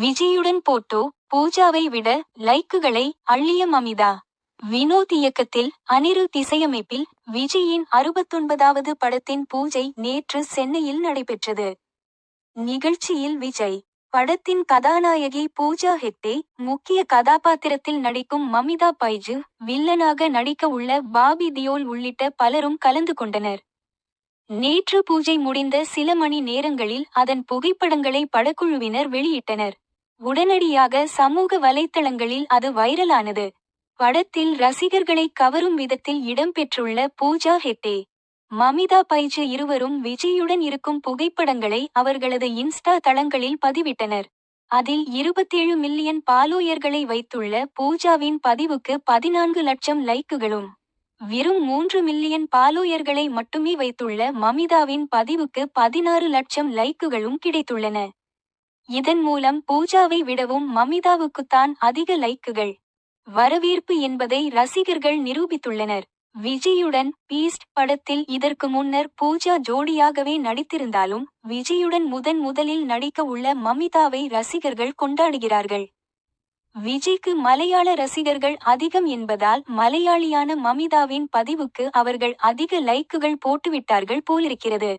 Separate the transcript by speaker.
Speaker 1: விஜயுடன் photo பூஜாவை விட லைக்குகளை அள்ளிய மமிதா. வினோத் இயக்கத்தில் அனிருத் இசையமைப்பில் விஜயின் அறுபத்தொன்பதாவது படத்தின் பூஜை நேற்று சென்னையில் நடைபெற்றது. நிகழ்ச்சியில் விஜய் படத்தின் கதாநாயகி பூஜா ஹெக்டே முக்கிய கதாபாத்திரத்தில் நடிக்கும் மமிதா பைஜு வில்லனாக நடிக்க உள்ள பாபி தியோல் உள்ளிட்ட பலரும் கலந்து கொண்டனர். நேற்று பூஜை முடிந்த சில மணி நேரங்களில் அதன் புகைப்படங்களை படக்குழுவினர் வெளியிட்டனர். உடனடியாக சமூக வலைத்தளங்களில் அது வைரலானது. படத்தில் ரசிகர்களை கவரும் விதத்தில் இடம்பெற்றுள்ள பூஜா ஹெட்டே மமிதா பைஜு இருவரும் விஜயுடன் இருக்கும் புகைப்படங்களை அவர்களது இன்ஸ்டா தளங்களில் பதிவிட்டனர். அதில் இருபத்தேழு மில்லியன் பாலோயர்களை வைத்துள்ள பூஜாவின் பதிவுக்கு பதினான்கு லட்சம் லைக்குகளும் வெறும் மூன்று மில்லியன் பாலோயர்களை மட்டுமே வைத்துள்ள மமிதாவின் பதிவுக்கு பதினாறு லட்சம் லைக்குகளும் கிடைத்துள்ளன. இதன் மூலம் பூஜாவை விடவும் மமிதாவுக்குத்தான் அதிக லைக்குகள். வரவேற்பு என்பதை ரசிகர்கள் நிரூபித்துள்ளனர். விஜயுடன் பீஸ்ட் படத்தில் இதற்கு முன்னர் பூஜா ஜோடியாகவே நடித்திருந்தாலும் விஜயுடன் முதன் முதலில் நடிக்க உள்ள மமிதாவை ரசிகர்கள் கொண்டாடுகிறார்கள். விஜய்க்கு மலையாள ரசிகர்கள் அதிகம் என்பதால் மலையாளியான மமிதாவின் பதிவுக்கு அவர்கள் அதிக லைக்குகள் போட்டுவிட்டார்கள் போலிருக்கிறது.